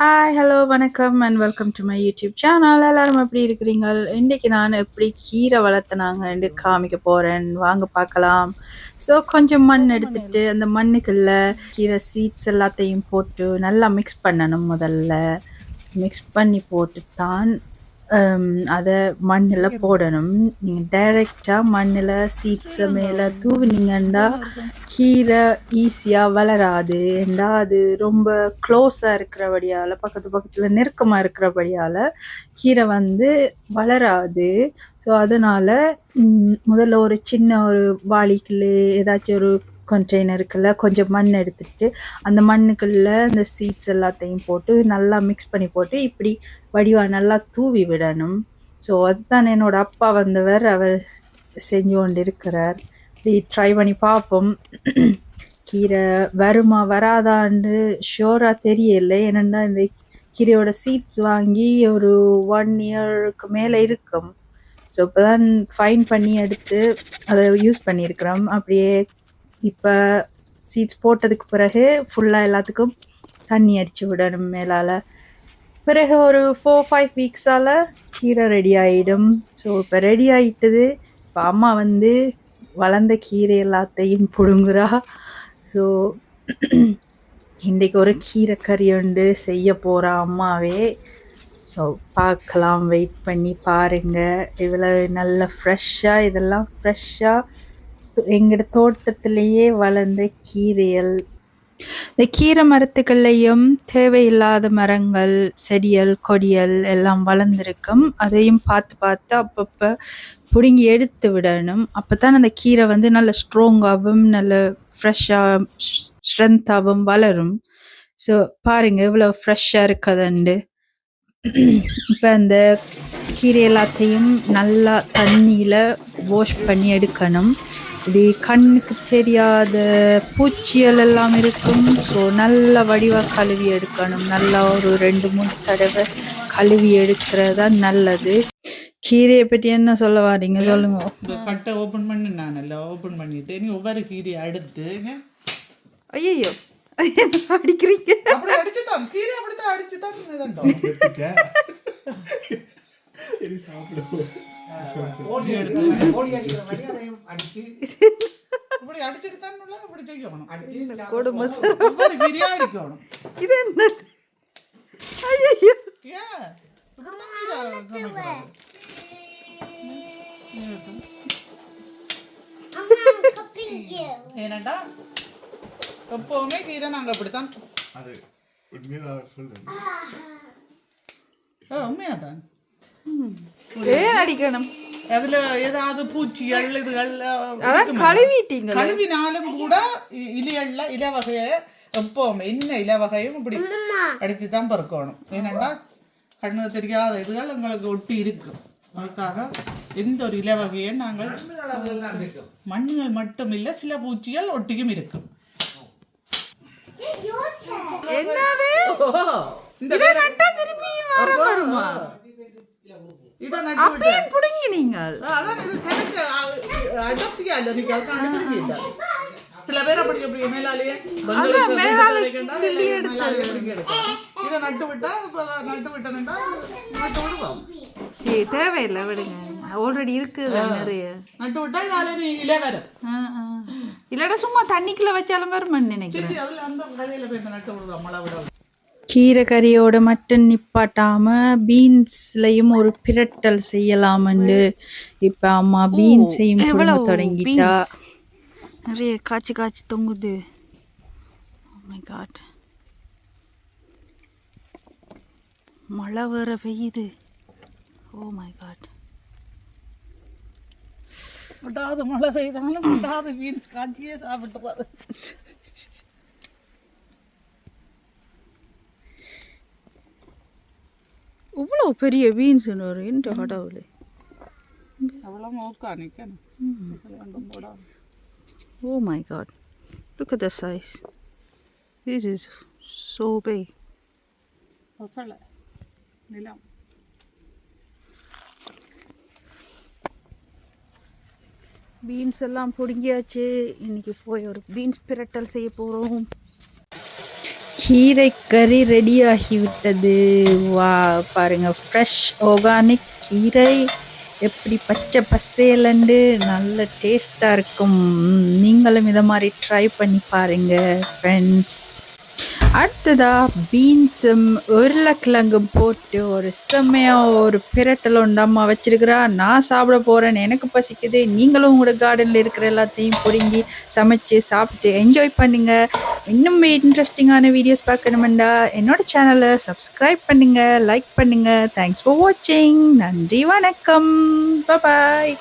Hi hello வணக்கம் and welcome to my YouTube channel எல்லாரும் எப்படி இருக்கிறீங்க? இன்றைக்கி நான் எப்படி கீரை வளர்த்துனாங்கன்னு காமிக்க போகிறேன் வாங்க பார்க்கலாம். ஸோ கொஞ்சம் மண் எடுத்துட்டு அந்த மண்ணுக்குள்ள கீரை சீட்ஸ் எல்லாத்தையும் போட்டு நல்லா மிக்ஸ் பண்ணணும் முதல்ல. மிக்ஸ் பண்ணி போட்டு தான் அதை மண்ணில் போடணும். நீங்கள் டைரெக்டாக மண்ணில் சீட்ஸை மேலே தூவினீங்கன்னா கீரை ஈஸியாக வளராது. ஏண்டா அது ரொம்ப க்ளோஸாக இருக்கிறபடியால் பக்கத்து பக்கத்தில் நெருக்கமாக இருக்கிறபடியால் கீரை வந்து வளராது. ஸோ அதனால் முதல்ல ஒரு சின்ன ஒரு வாளிக்குள்ளே ஏதாச்சும் ஒரு கண்டெய்னருக்குள்ள கொஞ்சம் மண் எடுத்துட்டு அந்த மண்ணுக்குள்ள அந்த சீட்ஸ் எல்லாத்தையும் போட்டு நல்லா மிக்ஸ் பண்ணி போட்டு இப்படி வடிவாக நல்லா தூவி விடணும். ஸோ அதுதான் என்னோட அப்பா வந்தவர் அவர் செஞ்சு கொண்டு இருக்கிறார் இப்படி ட்ரை பண்ணி பார்ப்போம். கீரை வருமா வராதான்னு ஷோராக தெரியல. என்னென்னா இந்த கீரையோட சீட்ஸ் வாங்கி ஒரு ஒன் இயருக்கு மேலே இருக்கும். ஸோ இப்போ தான் ஃபைன் பண்ணி எடுத்து அதை யூஸ் பண்ணியிருக்கிறோம். அப்படியே இப்போ சீட்ஸ் போட்டதுக்கு பிறகு ஃபுல்லாக எல்லாத்துக்கும் தண்ணி அடித்து விடணும் மேலால். பிறகு ஒரு ஃபோர் ஃபைவ் வீக்ஸால் கீரை ரெடி ஆகிடும் ஸோ இப்போ ரெடி ஆகிட்டது இப்போ அம்மா வந்து வளர்ந்த கீரை எல்லாத்தையும் பிடுங்குறா. ஸோ இன்றைக்கு ஒரு கீரை கறி உண்டு செய்ய போகிறா அம்மாவே. ஸோ பார்க்கலாம் வெயிட் பண்ணி பாருங்கள் இவ்வளோ நல்ல ஃப்ரெஷ்ஷாக இதெல்லாம் ஃப்ரெஷ்ஷாக எங்களோட தோட்டத்திலேயே வளர்ந்த கீரைகள் இந்த கீரை மரத்துக்கள்லையும் தேவையில்லாத மரங்கள் செடியல் கொடியல் எல்லாம் வளர்ந்துருக்கும். அதையும் பார்த்து பார்த்து அப்பப்போ பிடுங்கி எடுத்து விடணும். அப்போ தான் அந்த கீரை வந்து நல்ல ஸ்ட்ராங்காகவும் நல்ல ஃப்ரெஷ்ஷாக ஸ்ட்ரென்த்தாகவும் வளரும். ஸோ பாருங்க இவ்வளோ ஃப்ரெஷ்ஷாக இருக்குதுண்டு. இப்போ அந்த கீரை எல்லாத்தையும் நல்லா தண்ணியில் வாஷ் பண்ணி எடுக்கணும். இது கண்ணுக்கு தெரியாத பூச்சிகள் எல்லாம் இருக்கும். ஸோ நல்ல வடிவாக கழுவி எடுக்கணும். நல்லா ஒரு ரெண்டு மூணு தடவை கழுவி எடுக்கிறது தான் நல்லது. கீரையை பற்றி என்ன சொல்ல வாரீங்க? சொல்லுங்க. இந்த கட்டை ஓப்பன் பண்ணி நான் எல்லாம் ஓப்பன் பண்ணிட்டு நீ ஒவ்வொரு கீரையை அடுத்து ஐயோ அடிக்கிறீங்க. அப்படி அடிச்சு தான் கீரை அப்படித்தான் அடிச்சு தான் சாப்பிடுவோம் இப்படி அடிச்சுட்டு தான் இப்படி செய்யணும் கொடுமை ஒவ்வொரு கீரையா அடிக்கணும் இது என்ன ஐயோ. ஏனண்டா எப்பவுமே கீரை நாங்க அப்படித்தான் அது ஏன் அடிக்கணும் அதுல ஏதாவது பூச்சிகள் இதுகள்? கழுவிட்டீங்க கழுவினாலும் கூட இலைகள்ல இலை வகைய எப்பவுமே என்ன இலை வகையும் இப்படி அடிச்சு தான் பறக்கணும். ஏனண்டா கண்ணு தெரியாத இதுகள் எங்களுக்கு ஒட்டி இருக்கும் அதுக்காக எந்த ஒரு இலை வகையும் நாங்கள் மண்ணுகள் மட்டும் இல்ல சில பூச்சிகள் ஒட்டியும் இருக்கும் என்னது? இந்த அப்போ, இதை நட்டு விட்டு ஏன் புடுங்கினீங்கள் அதான் இது கணக்கு. அ- அடர்த்தியா இல்ல? நீங்க சில பேர் அப்படி பிடிக்க எடுக்கும். இதை நட்டு விட்டா நட்டு விட்டனுண்டா நட்டு விடுவோம் சரி தேவையில்லை விடுங்க. ஆல்ரெடி இருக்குது நிறைய. நட்டு விட்டா இதால நீ இலை வரும். இல்லடா சும்மா தண்ணிக்குள்ள வச்சாலும் வருமான்னு நினைக்கிறேன். அதுல அந்த கதையில போய் நட்டு விடுவோம் மழை விட கீரை கறியோட மட்டும் நிப்பாட்டாம பீன்ஸ்லயும் ஒரு பிரட்டல் செய்யலாமண்டு. இப்ப அம்மா பீன்ஸையும் புடுங்க தொடங்கிட்டா. நிறைய காய்ச்சி காய்ச்சி தொங்குது. மை காட் மழை வேற பெய்யுது. ஓ மை காட் விட்டாது மழை பெய்தாலும் விட்டாது பீன்ஸ் காய்ச்சியே சாப்பிட்டு இவ்வளோ பெரிய பீன்ஸ் ஒரு இந்த கடவுளே. my god. Look at the size. This is so big. பசலை நிலம். பீன்ஸ் எல்லாம் பிடுங்கியாச்சு. இன்னைக்கு போய் ஒரு பீன்ஸ் பிரட்டல் செய்ய போகிறோம் கீரை கறி ரெடி ஆகிவிட்டது வா பாருங்க ஃப்ரெஷ் ஆர்கானிக் கீரை. எப்படி பச்சை பசேலண்டு நல்ல டேஸ்ட்டாக இருக்கும். நீங்களும் இதை மாதிரி ட்ரை பண்ணி பாருங்க ஃப்ரெண்ட்ஸ் அடுத்ததா பீன்ஸும் உருளைக்கிழங்கும் போட்டு ஒரு செம்மையாக ஒரு பிரட்டல் உண்டு அம்மா வச்சிருக்கிறா. நான் சாப்பிட போகிறேன் எனக்கு பசிக்குது. நீங்களும் உங்களோட கார்டனில் இருக்கிற எல்லாத்தையும் பொறுங்கி சமைச்சு சாப்பிட்டு என்ஜாய் பண்ணுங்க. இன்னும் இன்ட்ரெஸ்டிங்கான வீடியோஸ் பார்க்கணுமெண்டா என்னோட சேனலை சப்ஸ்கிரைப் பண்ணுங்க லைக் பண்ணுங்க. தேங்க்ஸ் ஃபார் வாட்சிங் நன்றி வணக்கம். பாய்